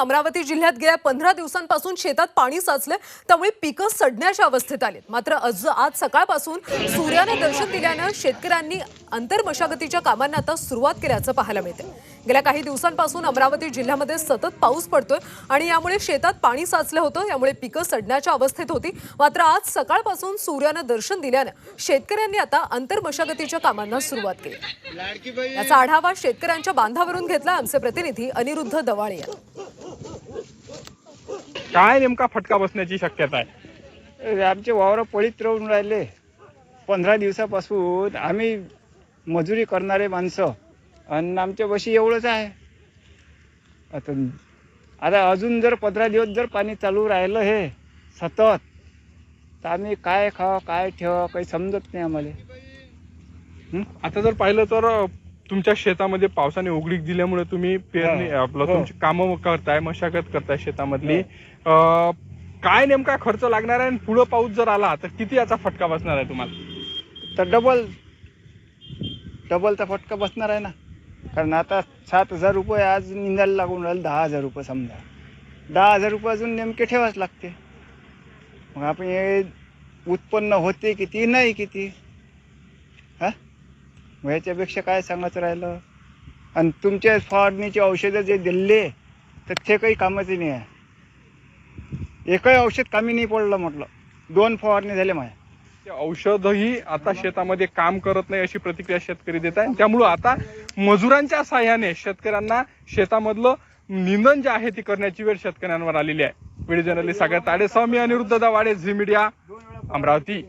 अमरावती जिल्ह्यात गेल्या पंधरा दिवसांपासून शेतात पाणी साचलं त्यामुळे पिकं सडण्याच्या अवस्थेत आली मात्र आज आज सकाळपासून सूर्यानं दर्शन दिल्यानं शेतकऱ्यांनी आंतरमशागतीच्या कामांना आता सुरुवात केल्याचं पाहायला मिळते गेल्या काही दिवसांपासून अमरावती जिल्ह्यामध्ये सतत पाऊस पडतोय आणि यामुळे शेतात पाणी साचलं होतं. यामुळे पिकं सडण्याच्या अवस्थेत होती. मात्र आज सकाळपासून सूर्यानं दर्शन दिल्यानं शेतकऱ्यांनी आता आंतरमशागतीच्या कामांना सुरुवात केली. याचा आढावा शेतकऱ्यांच्या बांधावरून घेतला आमचे प्रतिनिधी अनिरुद्ध दवाळे यांनी. काय नेमका फटका बसण्याची शक्यता आहे? आमचे वावर पळीत राहून राहिले. पंधरा दिवसापासून आम्ही मजुरी करणारे माणसं. आणि आमच्या बशी एवढंच आहे. आता आता अजून जर पंधरा दिवस जर पाणी चालू राहिलं हे सतत तर आम्ही काय खावं काय ठेवा काही समजत नाही आम्हाला? आता जर पाहिलं तर तुमच्या शेतामध्ये पावसाने उघडीक दिल्यामुळे तुम्ही पेरणी. आपलं हो. तुमची कामं करताय मशागत करताय शेतामधली. काय नेमका खर्च लागणार आहे आणि पुढं पाऊस जर आला तर किती याचा फटका बसणार आहे तुम्हाला? तर डबल डबलचा फटका बसणार आहे ना. कारण आता सात हजार रुपये आज निंदायला लागून राहिले दहा हजार रुपये समजा. दहा हजार रुपये अजून नेमके ठेवाच लागते मग आपण हे उत्पन्न होते किती नाही किती? मग ह्याच्यापेक्षा काय सांगायचं राहिलं? आणि तुमच्या फवारणीचे औषधं जे दिले तर ते काही कामाचे नाही आहे. एकही औषध कामी नाही पडलं म्हटलं. दोन फवारणी झाले माझ्या. ते औषधही आता शेतामध्ये काम करत नाही अशी प्रतिक्रिया शेतकरी देत आहे. त्यामुळं आता मजुरांच्या साह्याने शेतकऱ्यांना शेतामधलं निंदन जे आहे ती करण्याची वेळ शेतकऱ्यांवर आलेली आहे. व्हिडिओ जर्नलिस्ट सागर ताडे मी अनिरुद्ध दवाडे झी मीडिया अमरावती.